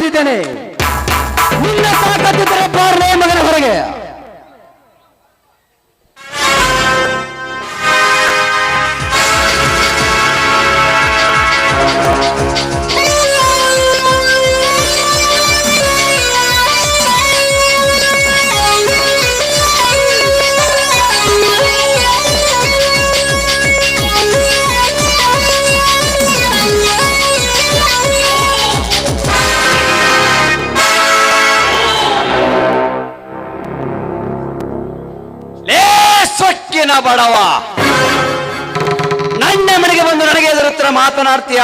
ಬಂದಿದ್ದೇನೆ ನಿನ್ನ ತಾಕತ್ತಿದ್ದರೆ ಬಾರ್ಲೇ ಮಗನ ಹೊರಗೆ. ಬಡವ. ನನ್ನ ಮನೆಗೆ ಬಂದು ನನಗೆ ಎದುರುತ್ತರ ಮಾತನಾಡ್ತೀಯ,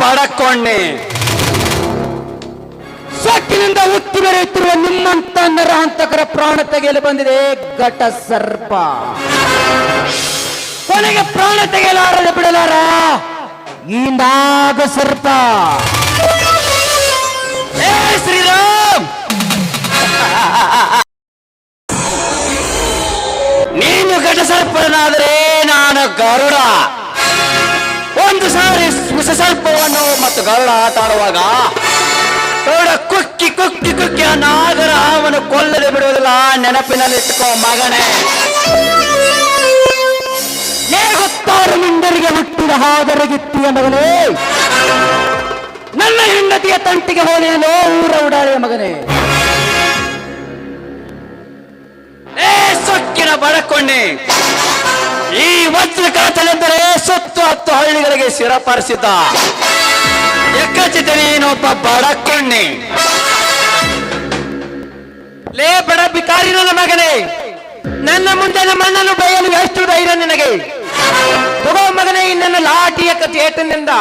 ಬಡಕೊಂಡೆ. ಸೊಕ್ಕಿನಿಂದ ಉತ್ತಿ ಬೆರೆಯುತ್ತಿರುವ ನಿಮ್ಮಂತ ನರಹಂತಕರ ಪ್ರಾಣ ತೆಗೆಯಲು ಬಂದಿದೆ ಘಟ ಸರ್ಪ. ಕೊನೆಗೆ ಪ್ರಾಣ ತೆಗೆಯಲಾರದೆ ಬಿಡಲಾರ ಈಂದಾಗ ಸರ್ಪ. ಶ್ರೀರಾಮ್! ನೀನು ಘಟಸರ್ಪನಾದರೆ ನಾನು ಗರುಡ. ಒಂದು ಸಾರಿ ಸರ್ಪವನ್ನು ಮತ್ತು ಗರುಡ ಆಟ ಆಡುವಾಗ ಗರುಡ ಕುಕ್ಕಿ ಕುಕ್ಕಿ ಕುಕ್ಕಿ ಆ ನಾಗರ ಅವನು ಕೊಲ್ಲದೆ ಬಿಡುವುದಿಲ್ಲ ನೆನಪಿನಲ್ಲಿ ಇಟ್ಕೋ ಮಗನೇ. ಗೊತ್ತಾರು ಮಿಂಡರಿಗೆ ಹುಟ್ಟಿದ ಹಾದರಗಿತ್ತಿ ಮಗನೇ ನನ್ನ ಹೆಂಡತಿಯ ತಂಟಿಗೆ ಹೋದೇನೋ ಊರ ಉಡಾಳೆಯ ಮಗನೇ. ಬಡಕೊಂಡೆ. ಈ ವಜ್ರ ಕಾತಲೆಂದರೆ ಸುತ್ತು ಹತ್ತು ಹಳ್ಳಿಗಳಿಗೆ ಶಿರಪರಿಸಿದ ಎಕ್ಕಚಿತ ನೀನೊಬ್ಬ ಬಡಕೊಂಡೆ. ಲೇ ಬಡ ಬಿಕಾರಿ ನನ್ನ ಮಗನೇ, ನನ್ನ ಮುಂದೆ ನಮ್ಮಣ್ಣನ್ನು ಬಯಲು ಎಷ್ಟು ಧೈರ್ಯ ನಿನಗೆ? ತಗೋ ಮಗನೇ ನನ್ನ ಲಾಠಿಯ ಕಥೆ ಏಟನಿಂದ.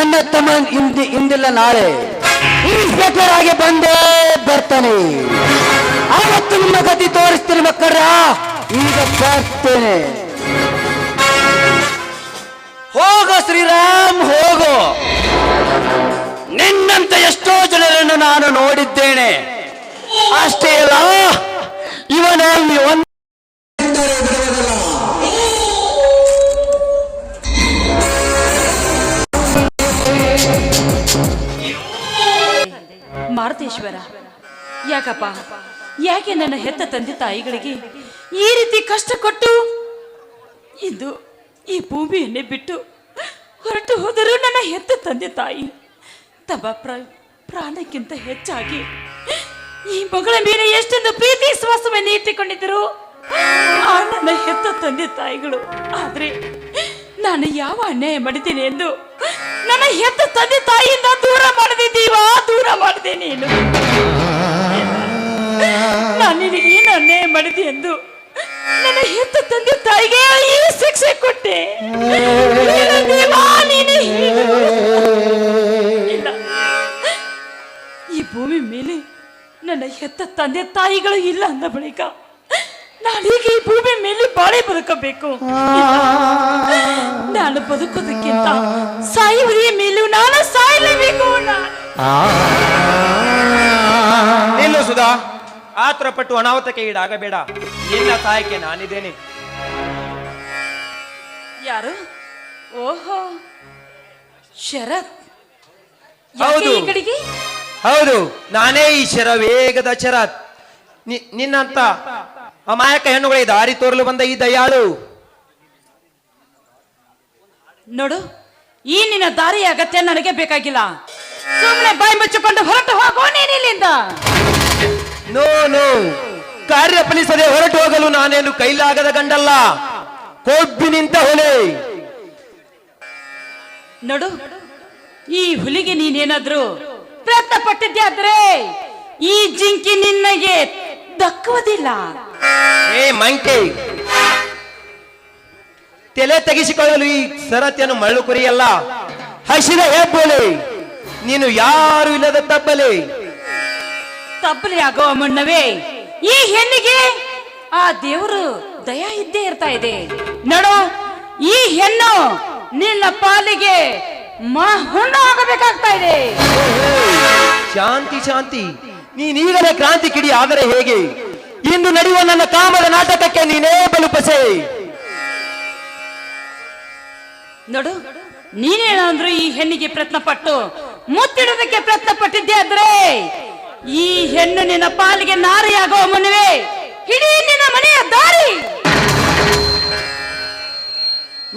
ನನ್ನ ತಮ್ಮ ಇಂದಿ ಇಂದಿಲ್ಲ ನಾಳೆ. ಇನ್ಸ್ಪೆಕ್ಟರ್ ಆಗಿ ಬಂದೇ ಬರ್ತಾನೆ. ಆವತ್ತು ನಿಮ್ಮ ಗತಿ ತೋರಿಸ್ತೀನಿ ಮಕ್ಕಳ. ಈಗ ಬರ್ತೇನೆ. ಹೋಗೋ ಶ್ರೀರಾಮ್, ಹೋಗೋ. ನಿನ್ನಂತ ಎಷ್ಟೋ ಜನರನ್ನು ನಾನು ನೋಡಿದ್ದೇನೆ. ಅಷ್ಟೇ ಅಲ್ಲ, ಇವನಲ್ಲಿ ಮಾರುತೇಶ್ವರ. ಯಾಕಪ್ಪ? ಯಾಕೆ ನನ್ನ ಹೆತ್ತ ತಂದೆ ತಾಯಿಗಳಿಗೆ ಈ ರೀತಿ ಕಷ್ಟ ಕೊಟ್ಟು ಇಂದು ಈ ಭೂಮಿಯನ್ನೇ ಬಿಟ್ಟು ಹೊರಟು ಹೋದರೂ ನನ್ನ ಹೆತ್ತ ತಂದೆ ತಾಯಿ ತಮ್ಮ ಪ್ರ, ಪ್ರಾಣಕ್ಕಿಂತ ಹೆಚ್ಚಾಗಿ ಈ ಮಗಳ ಮೇಲೆ ಎಷ್ಟೊಂದು ಪ್ರೀತಿ ವಿಶ್ವಾಸವನ್ನು ಇಟ್ಟುಕೊಂಡಿದ್ದರು. ಆ ನನ್ನ ಹೆತ್ತ ತಂದೆ ತಾಯಿಗಳು. ಆದ್ರೆ ನಾನು ಯಾವ ಅನ್ಯಾಯ ಮಾಡಿದ್ದೇನೆ ಎಂದು ನನ್ನ ಹೆತ್ತ ತಂದೆ ತಾಯಿಯಿಂದ ದೂರ ಮಾಡದಿದ್ದೀವ? ದೂರ ಮಾಡಿದೆ ನೀನು. ನಾನು ನಿನಗೆ ಮಾಡಿದೆ ಎಂದು ನನ್ನ ಹೆತ್ತ ತಂದೆ ತಾಯಿಗೆ ಈ ಶಿಕ್ಷೆ ಕೊಟ್ಟೆ. ಈ ಭೂಮಿ ಮೇಲೆ ನನ್ನ ಹೆತ್ತ ತಂದೆ ತಾಯಿಗಳು ಇಲ್ಲ ಅಂದ ಬಳಿಕ ನಾನೀಗ ಈ ಭೂಮಿ ಮೇಲೆ ಬಾಳೆ ಬದುಕಬೇಕು. ನಾನು ಬದುಕೋದಕ್ಕಿಂತ ಸಾಯುವುದೇ ಮೇಲೂ ನಾನು ಸಾಯಲೇಬೇಕು ನಾನು ನಿಲ್ಲು ಸುಧಾ. ಆತರ ಪಟ್ಟು ಅನಾಹುತಕ್ಕೆ ಈಡಾಗಬೇಡ. ನಿನ್ನ ಸಹಾಯಕ್ಕೆ ನಾನಿದ್ದೇನೆ. ಯಾರು? ಓಹೋ. ಶರತ್. ಹೌದು. ಈ ಕಡೆಗೆ ಹೌದು. ನಾನೇ ಈ ಶರ ವೇಗದ ಶರತ್ ನಿನ್ನಂತ ಅಮಾಯಕ ಹೆಣ್ಣುಗಳೇ ದಾರಿ ತೋರಲು ಬಂದ ಈ ದಯಾಳು. ನೋಡು ಈ ನಿನ್ನ ದಾರಿ ಅಗತ್ಯ ನನಗೆ ಬೇಕಾಗಿಲ್ಲ. ಸುಮ್ಮನೆ ಬಾಯಿ ಮುಚ್ಚಿಕೊಂಡು ಹೊರಟು ಹೋಗೋ ನೀನಿಲ್ಲಿಂದ ನೋ ನೋ ಕಾರ್ಯ ಫಲಿಸದೆ ಹೊರಟು ಹೋಗಲು ನಾನೇನು ಕೈಲಾಗದ ಗಂಡಲ್ಲ. ಕೊಬ್ಬಿ ನಿಂತ ಹೊಲೆ. ನೋಡು ಈ ಹುಲಿಗೆ ನೀನೇನಾದ್ರೂ ಪ್ರಯತ್ನ ಪಟ್ಟಿದ್ದೆ ಆದ್ರೆ ಈ ಜಿಂಕಿ ನಿನ್ನಗೆ ದಕ್ಕುವುದಿಲ್ಲ. ಏ ಮಂಕೆ ತಲೆ ತೆಗೆಸಿಕೊಳ್ಳಲು ಈ ಸರತಿಯನ್ನು ಮಳ್ಳು ಕುರಿಯಲ್ಲ. ಹಸಿದ ಹೆಬ್ಬಲೆ. ನೀನು ಯಾರು ಇಲ್ಲದ ತಬ್ಬಲೆ. ತಬ್ಬಲಿ ಆಗೋ ಮಣ್ಣವೇ ಈ ಹೆಣ್ಣಿಗೆ ಆ ದೇವರು ದಯ ಇದ್ದೇ ಇರ್ತಾ ಇದೆ. ನೋಡು ಈ ಹೆಣ್ಣು ನಿನ್ನ ಪಾಲಿಗೆ ಹುಣ್ಣು ಆಗಬೇಕಾಗ್ತಾ ಇದೆ. ಶಾಂತಿ ಶಾಂತಿ. ನೀನೀಗಲೇ ಕ್ರಾಂತಿ ಕಿಡಿ ಆದರೆ ಹೇಗೆ? ಇಂದು ನಡೆಯುವ ನನ್ನ ಕಾಮದ ನಾಟಕಕ್ಕೆ ನೀನೇ ಬಲುಪಸೆ. ನೋಡು ನೀನೇನಾದ್ರೂ ಈ ಹೆಣ್ಣಿಗೆ ಪ್ರಯತ್ನ ಪಟ್ಟು. ಮುತ್ತಿಡೋದಕ್ಕೆ ಪ್ರಯತ್ನ ಪಟ್ಟಿದ್ದೆ ಆದ್ರೆ ಈ ಹೆಣ್ಣು ನಿನ್ನ ಪಾಲಿಗೆ ನಾರಿಯಾಗೋ ಮುನ್ನವೇ. ಇಡೀ ನಿನ್ನ ಮನೆಯ ದಾರಿ.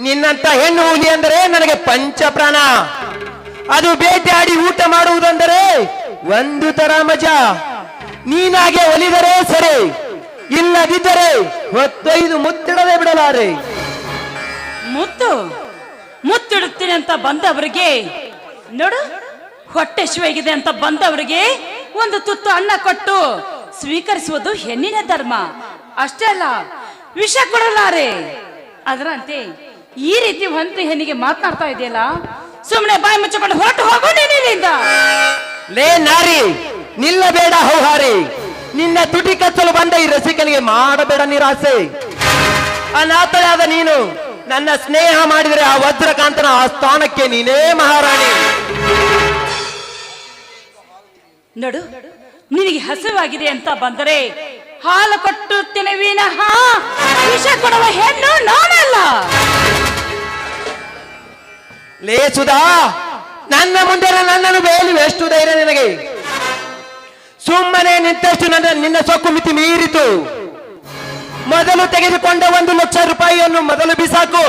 ನಿನ್ನಂತ ಹೆಣ್ಣು ಹುಲಿ ಅಂದರೆ ನನಗೆ ಪಂಚಪ್ರಾಣ. ಅದು ಬೇಟೆಯಾಡಿ ಊಟ ಮಾಡುವುದಂದರೆ ಒಂದು ತರ ಮಜಾ. ನೀನಾಗೆ ಒಲಿದರೆ ಸರಿ ಇಲ್ಲದಿದ್ದರೆ ಹೊತ್ತೈದು ಮುತ್ತಿಡದೆ ಬಿಡಲಾರೆ. ಮುತ್ತು ಮುತ್ತಿಡುತ್ತೀನಿ ಅಂತ ಬಂದವರಿಗೆ ನೋಡು ಹೊಟ್ಟೆ ಶಿವಾಗಿದೆ ಅಂತ ಬಂದವರಿಗೆ ಒಂದು ತುತ್ತು ಅನ್ನ ಕೊಟ್ಟು ಸ್ವೀಕರಿಸುವುದು ಹೆಣ್ಣಿನ ಧರ್ಮ. ಅಷ್ಟೇ ಅಲ್ಲ ವಿಷ ಕೊಡಲಾರೆ. ಅದರಂತೆ ಈ ರೀತಿ ಒಂದು ಹೆಣ್ಣಿಗೆ ಮಾತನಾಡ್ತಾ ಇದೆಯಲ್ಲ ಸುಮ್ಮನೆ ಬಾಯಿ ಮುಚ್ಚಿಕೊಂಡು ಹೊರಟು ಹೋಗೋಣ ಲೇ ನಾರಿ ನಿಲ್ಲಬೇಡ ಹೌಹಾರಿ. ನಿನ್ನ ತುಟಿ ಕಚ್ಚಲು ಬಂದ ಈ ರಸಿಕನಿಗೆ ಮಾಡಬೇಡ ನಿರಾಸೆ. ಅನಾಥಳಾದ ನೀನು ನನ್ನ ಸ್ನೇಹ ಮಾಡಿದರೆ ಆ ವಜ್ರಕಾಂತನ ಆ ಸ್ಥಾನಕ್ಕೆ ನೀನೇ ಮಹಾರಾಣಿ. ನೋಡು ನಿನಗೆ ಹಸಿವಾಗಿದೆ ಅಂತ ಬಂದರೆ ಹಾಲು ಕೊಟ್ಟುತ್ತೇನೆ ವಿನಃ ವಿಷ ಕೊಡುವ ಹೆಣ್ಣು ನಾನಲ್ಲ. ಲೇ ಸುಧಾ ನನ್ನ ಮುಂದೆ ನನ್ನನ್ನು ಬೇಲಿ ಎಷ್ಟು ಧೈರ್ಯ ನಿನಗೆ? ಸುಮ್ಮನೆ ನಿಂತಷ್ಟು ನನ್ನ ನಿನ್ನ ಸೊಕ್ಕು ಮಿತಿ ಮೀರಿತು. ಮೊದಲು ತೆಗೆದುಕೊಂಡ ಒಂದು ಲಕ್ಷ ರೂಪಾಯಿಯನ್ನು ಮೊದಲು ಬಿಸಾಕು.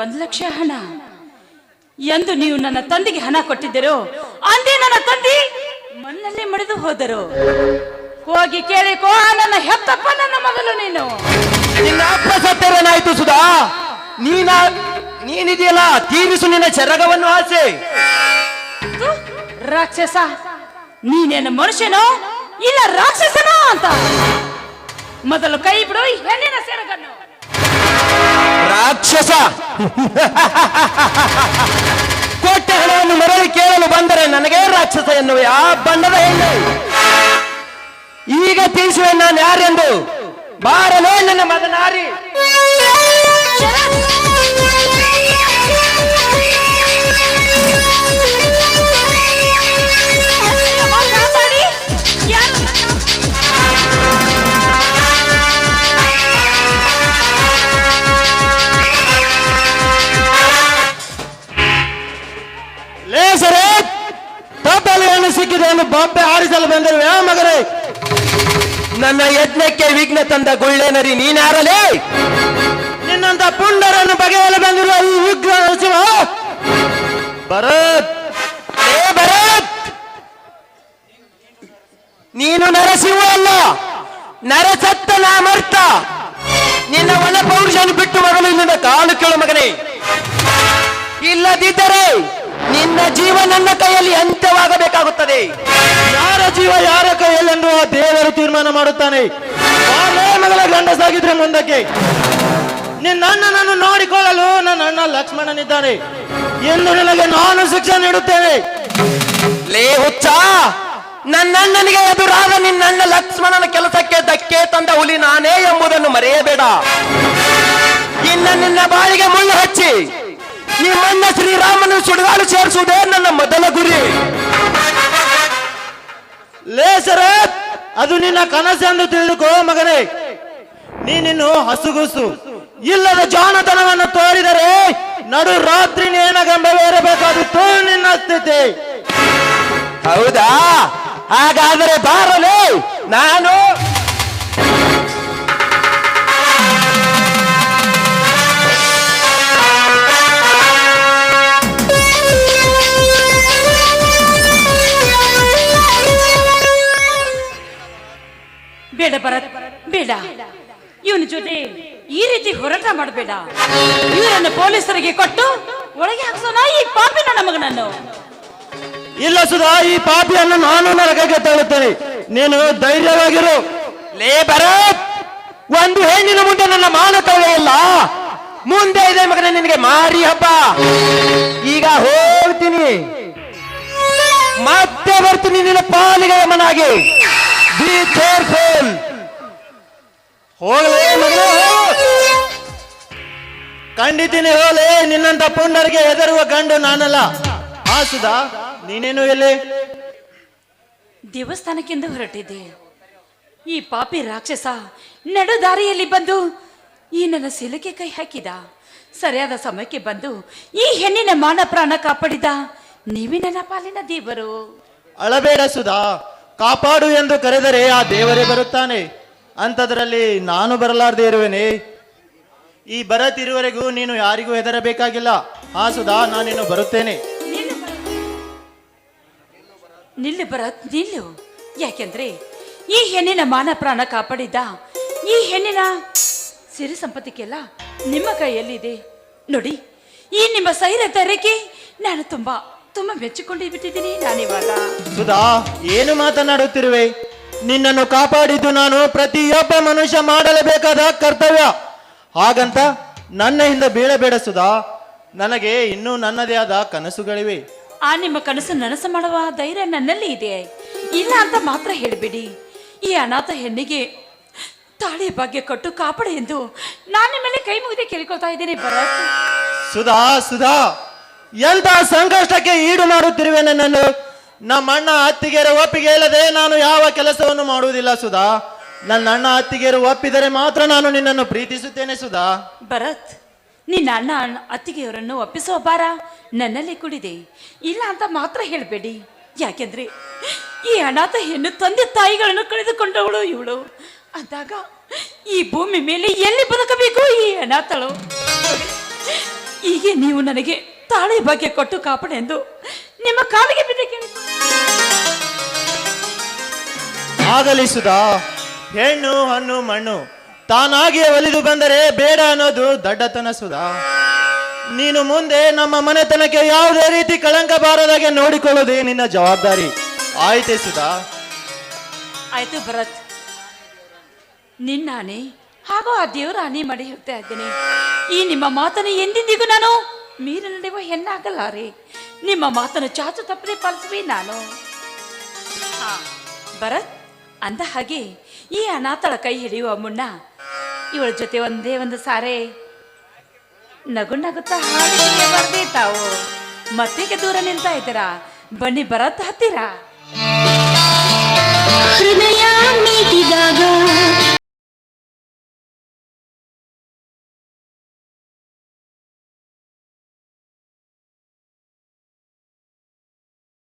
ಒಂದು ಲಕ್ಷ ಹಣ. ಎಂದು ನೀವು ನನ್ನ ತಂದೆಗೆ ಹಣ ಕೊಟ್ಟಿದ್ದರು ಅಂದೇ ನನ್ನ ತಂದೆ ಮಣ್ಣಲ್ಲಿ ಮಡಿದು ಹೋದರು. ಹೋಗಿ ಕೇಳಿಕೋ ನನ್ನ ಹೆತ್ತಪ್ಪ ನನ್ನ ಮಗಳು ನೀನು. ನಿನ್ನ ಅಪ್ಪ ಸತ್ತರನಾಯ್ತು ಸುಧಾ. ನೀನ ನೀನಿದೆಯಲ್ಲ ತೀರಿಸು ನಿನ್ನ ಚರಗವನ್ನು ಆಸೆ. ರಾಕ್ಷಸ ನೀನೇನು ಮನುಷ್ಯನೋ ಇಲ್ಲ ರಾಕ್ಷಸನೋ ಅಂತ ಮೊದಲು ಕೈ ಬಿಡು ಹೆಣ್ಣಿನ ಸೆರಗನ್ನು ರಾಕ್ಷಸ ಕೊಟ್ಟ ಹಣವನ್ನು ಮರಳಿ ಕೇಳಲು ಬಂದರೆ ನನಗೆ ರಾಕ್ಷಸ ಎನ್ನುವ ಆ ಬಣ್ಣದ ಹೆಣ್ಣು ಈಗ ತಿಳಿಸುವೆ ನಾನು ಯಾರೆಂದು ಬಾರಲೇ ನನ್ನ ಮಗನಾರಿ ಬೊಬ್ಬೆ ಆರಿಸಲು ಬಂದರು ಯಾ ಮಗರೇ ನನ್ನ ಯಜ್ಞಕ್ಕೆ ವಿಘ್ನ ತಂದ ಗುಳ್ಳೆನರಿ ನೀನಾರಲೇ. ನಿನ್ನಂತ ಪುಂಡರನ್ನು ಬಗೆಯಲು ಬಂದಿರುವ ಈ ಉಗ್ರ ನರಸಿಂಹ. ಭರತ್, ಏ ಭರತ್! ನೀನು ನರಸಿಂಹ ಅಲ್ಲ, ನರಸತ್ತ ನಾಮರ್ಥ ನಿನ್ನ ಒಣ ಪೌರುಷನ್ನು ಬಿಟ್ಟು ಮಗಳು ಇಲ್ಲಿಂದ ಕಾಲು ಕೇಳು ಮಗನೇ. ಇಲ್ಲದಿದ್ದರೆ ನಿನ್ನ ಜೀವ ನನ್ನ ಕೈಯಲ್ಲಿ ಅಂತ್ಯವಾಗಬೇಕಾಗುತ್ತದೆ. ಯಾರ ಜೀವ ಯಾರ ಕೈಯಲ್ಲಿ ಆ ದೇವರು ತೀರ್ಮಾನ ಮಾಡುತ್ತಾನೆ. ಮಗಳ ಗಂಡಸಾಗಿದ್ರೆ ಮುಂದಕ್ಕೆ. ನಿನ್ನ ಅಣ್ಣನನ್ನು ನೋಡಿಕೊಳ್ಳಲು ನನ್ನ ಅಣ್ಣ ಲಕ್ಷ್ಮಣನಿದ್ದಾನೆ. ಎಂದು ನಿನಗೆ ನಾನು ಶಿಕ್ಷೆ ನೀಡುತ್ತೇನೆ. ಲೇ ಹುಚ್ಚ ನನ್ನಣ್ಣನಿಗೆ ಎದುರಾದ ನಿನ್ನಣ್ಣ ಲಕ್ಷ್ಮಣನ ಕೆಲಸಕ್ಕೆ ಧಕ್ಕೆ ತಂದ ಹುಲಿ ನಾನೇ ಎಂಬುದನ್ನು ಮರೆಯಬೇಡ. ಇನ್ನ ನಿನ್ನ ಬಾಳಿಗೆ ಮುಳ್ಳು ಹಚ್ಚಿ. ನಿಮ್ಮಣ್ಣ ಶ್ರೀರಾಮನ ಸುಡಗಾಲು ಸೇರಿಸುವುದೇ ನನ್ನ ಮೊದಲ ಗುರಿ. ಲೇಸರ ಅದು ನಿನ್ನ ಕನಸೆಂದು ತಿಳಿದುಕೋ ಮಗನೇ. ನೀನಿನ್ನು ಹಸುಗುಸು. ಇಲ್ಲದ ಜಾನತನವನ್ನು ತೋರಿದರೆ ನಡು ರಾತ್ರಿ ನೇಣಗಂಬವೇರಬೇಕಾದಿತ್ತು ನಿನ್ನ ಸ್ಥಿತಿ. ಹೌದಾ? ಹಾಗಾದರೆ ಬಾರಲೇ. ನಾನು ಬೇಡ. ಇವನ ಜೊತೆ ಈ ರೀತಿ ಹೋರಾಟ ಮಾಡಬೇಡ. ಇವರನ್ನು ಪೊಲೀಸರಿಗೆ ಕೊಟ್ಟು ಒಳಗೆ ಹಾಕ್ಸೋಣ ಈ ಪಾಪಿನ ನನ್ನ ಮಗನನ್ನು ಇಲ್ಲ ಸುಧಾ, ಈ ಪಾಪಿಯನ್ನು ನಾನು ನರಕಕ್ಕೆ ತಳ್ಳುತ್ತೇನೆ. ನೀನು ಧೈರ್ಯವಾಗಿರು. ಲೇ ಒಂದು ಹೆಣ್ಣಿನ ಮುಂದೆ ನನ್ನ ಮಾನ ಇಲ್ಲ. ಮುಂದೆ ಇದೆ ಮಗನೇ ನಿನಗೆ ಮಾರಿ ಹಬ್ಬ. ಈಗ ಹೋಗ್ತೀನಿ. ಮತ್ತೆ ಬರ್ತೀನಿ ನಿನ್ನ ಪಾಲಿಗೆ ಮನಾಗಿ. ಬಿ ಕೇರ್ಫುಲ್ ಹೋಗಲೇ ಮಗನೇ, ಹೋಗು. ಖಂಡಿತೀನಿ ಹೋಲೆ ನಿನ್ನಂತ ಪುಂಡರಿಗೆ ಹೆದರುವ ಗಂಡು ನಾನಲ್ಲ. ಆ ಸುಧಾ ನೀನೇನು ಎಲ್ಲಿ ದೇವಸ್ಥಾನಕ್ಕೆಂದು ಹೊರಟಿದ್ದೆ. ಈ ಪಾಪಿ ರಾಕ್ಷಸ ನಡು ದಾರಿಯಲ್ಲಿ ಬಂದು ಈ ನನ್ನ ಸಿಲುಕೆ ಕೈ ಹಾಕಿದ. ಸರಿಯಾದ ಸಮಯಕ್ಕೆ ಬಂದು ಈ ಹೆಣ್ಣಿನ ಮಾನ ಪ್ರಾಣ ಕಾಪಾಡಿದ. ನೀವೇ ನನ್ನ ಪಾಲಿನ ದೇವರು. ಅಳಬೇಡ ಸುಧಾ ಕಾಪಾಡು ಎಂದು ಕರೆದರೆ ಆ ದೇವರೇ ಬರುತ್ತಾನೆ. ಅಂಥದ್ರಲ್ಲಿ ನಾನು ಬರಲಾರ್ದೆ ಇರುವೆನೆ? ಈ ಬರತಿರುವರೆಗೂ ನೀನು ಯಾರಿಗೂ ಹೆದರಬೇಕಾಗಿಲ್ಲ. ಆ ಸುಧಾ ನಾನಿನ್ನು ಬರುತ್ತೇನೆ. ನಿಲ್ಲು ಭರತ್. ನಿಲ್ಲು ಯಾಕೆಂದ್ರೆ ಈ ಹೆಣ್ಣಿನ ಮಾನ ಪ್ರಾಣ ಕಾಪಾಡಿದ್ದ ಈ ಹೆಣ್ಣಿನ ಸಿರಿ ಸಂಪತ್ತಿಗೆಲ್ಲ ನಿಮ್ಮ ಕೈಯಲ್ಲಿದೆ. ನೋಡಿ ಈ ನಿಮ್ಮ ಸೈರ ತರಕ್ಕೆ ನಾನು ತುಂಬಾ ತುಂಬಾ ಮೆಚ್ಚಿಕೊಂಡು ಬಿಟ್ಟಿದ್ದೀನಿ ನಾನಿವಾಗ. ಸುಧಾ ಏನು ಮಾತನಾಡುತ್ತಿರುವೆ? ನಿನ್ನನ್ನು ಕಾಪಾಡಿದ್ದು ನಾನು ಪ್ರತಿಯೊಬ್ಬ ಮನುಷ್ಯ ಮಾಡಲೇಬೇಕಾದ ಕರ್ತವ್ಯ. ಹಾಗಂತ ನನ್ನ ಹಿಂದೆ ಬೀಳಬೇಡ ಸುಧಾ. ನನಗೆ ಇನ್ನೂ ನನ್ನದೇ ಆದ ಕನಸುಗಳಿವೆ. ಆ ನಿಮ್ಮ ಕನಸು ನನಸು ಮಾಡುವ ಧೈರ್ಯ ನನ್ನಲ್ಲಿ ಇದೆ ಇಲ್ಲ ಅಂತ ಮಾತ್ರ ಹೇಳಿಬಿಡಿ. ಈ ಅನಾಥ ಹೆಣ್ಣಿಗೆ ತಾಳಿ ಭಾಗ್ಯ ಕೊಟ್ಟು ಕಾಪಾಡಿ ಎಂದು ನಾನು ನಿಮ್ಮಲ್ಲಿ ಕೈ ಮುಗಿದು ಕೇಳಿಕೊಳ್ತಾ ಇದ್ದೀನಿ ಭರತ್. ಸುಧಾ ಸುಧಾ ಎಂತ ಸಂಕಷ್ಟಕ್ಕೆ ಈಡು ಮಾಡುತ್ತಿರುವೆ ನನ್ನನ್ನು? ನಮ್ಮ ಅಣ್ಣ ಅತ್ತಿಗೆರೆ ಒಪ್ಪಿಗೆ ಇಲ್ಲದೆ ನಾನು ಯಾವ ಕೆಲಸವನ್ನು ಮಾಡುವುದಿಲ್ಲ ಸುಧಾ. ನನ್ನ ಅಣ್ಣ ಅತ್ತಿಗೆರು ಒಪ್ಪಿದರೆ ಮಾತ್ರ ನಾನು ನಿನ್ನನ್ನು ಪ್ರೀತಿಸುತ್ತೇನೆ ಸುಧಾ. ಭರತ್, ನಿನ್ನ ಅಣ್ಣ ಅಣ್ಣ- ಅತ್ತಿಗೆಯವರನ್ನು ಒಪ್ಪಿಸುವ ಬಾರ ನನ್ನಲ್ಲಿ ಕುಡಿದೆ. ಇಲ್ಲ ಅಂತ ಮಾತ್ರ ಹೇಳಬೇಡಿ. ಯಾಕೆಂದ್ರೆ ಈ ಅನಾಥ ಹೆಣ್ಣು ತಂದೆ ತಾಯಿಗಳನ್ನು ಕಳೆದುಕೊಂಡವಳು ಇವಳು. ಅಂದಾಗ ಈ ಭೂಮಿ ಮೇಲೆ ಎಲ್ಲಿ ಬದುಕಬೇಕು ಈ ಅನಾಥಳು? ಹೀಗೆ ನೀವು ನನಗೆ ತಾಳೆ ಬಗ್ಗೆ ಕೊಟ್ಟು ಕಾಪಾಡೆಂದು ನಿಮ್ಮ ಕಾಲಿಗೆ ಆಗಲಿ ಸುಧಾ ಹೆಣ್ಣು ಹಣ್ಣು ಮಣ್ಣು. ತಾನಾಗಿಯೇ ಒಲಿದು ಬಂದರೆ ಬೇಡ ಅನ್ನೋದು ದಡ್ಡತನ ಸುಧಾ. ನೀನು ಮುಂದೆ ನಮ್ಮ ಮನೆತನಕ್ಕೆ ಯಾವುದೇ ರೀತಿ ಕಳಂಕ ಬಾರದಾಗೆ ನೋಡಿಕೊಳ್ಳೋದೇ ನಿನ್ನ ಜವಾಬ್ದಾರಿ. ಆಯ್ತೆ ಸುಧಾ. ಆಯ್ತು ಭರತ್. ನಿನ್ನಾನೆ ಹಾಗೂ ಆ ದೇವರ ಆನೆ ಮಾಡಿ ಹೇಳ್ತಾ ಇದ್ದೇನೆ. ಈ ನಿಮ್ಮ ಮಾತನ್ನು ಎಂದಿಂದಿಗೂ ನಾನು ಮೀರಿ ನಡೆಯುವ ರೀ. ನಿಮ್ಮ ಮಾತನ್ನು ಚಾಚು ತಪ್ಪದೆ ಪಾಲಿಸುವೆ ನಾನು. ಹಾ, ಭರತ್. ಅಂದ ಹಾಗೆ ಈ ಅನಾಥಳ ಕೈ ಹಿಡಿಯುವ ಮುನ್ನ ಇವಳ ಜೊತೆ ಒಂದೇ ಒಂದು ಸಾರೆ. ನಗು ನಗುತ್ತಾ ಹಾಡಿಗೆ ತಾವು ಮತ್ತೀಗ ದೂರ ನಿಂತಾ ಇದ್ದೀರ? ಬನ್ನಿ ಬರತ್ತ ಹತ್ತಿರ. ಹೃದಯ ಮೀಟಿದಾಗ